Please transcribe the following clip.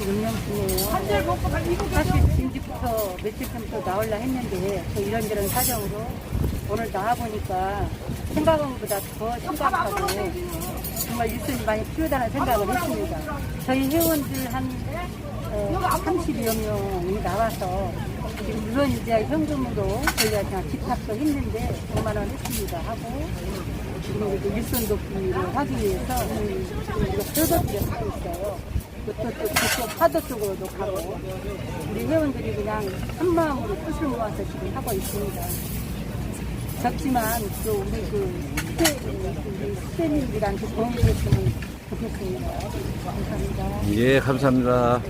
윤명순이에요. 사실 진즉부터 며칠 전부터 나올라 했는데 또 이런저런 사정으로 오늘 나와보니까 생각한 것보다 더 심각하고 정말 일손이 많이 필요하다는 생각을 했습니다. 저희 회원들 한 어, 30여 명이 나와서 지금 물론 이제 현금으로 저희가 그냥 집합도 했는데 100만 원 했습니다 하고 이제 일손 돕기를 하기 위해서 뜯어드려 하고 있어요. 그것도 또 저쪽 파도 쪽으로도 가고 우리 회원들이 그냥 한 마음으로 뜻을 모아서 지금 하고 있습니다. 적지만 또 우리 그 스테, 우리 스태님들한테 도움이 됐으면 좋겠습니다. 감사합니다. 예, 감사합니다.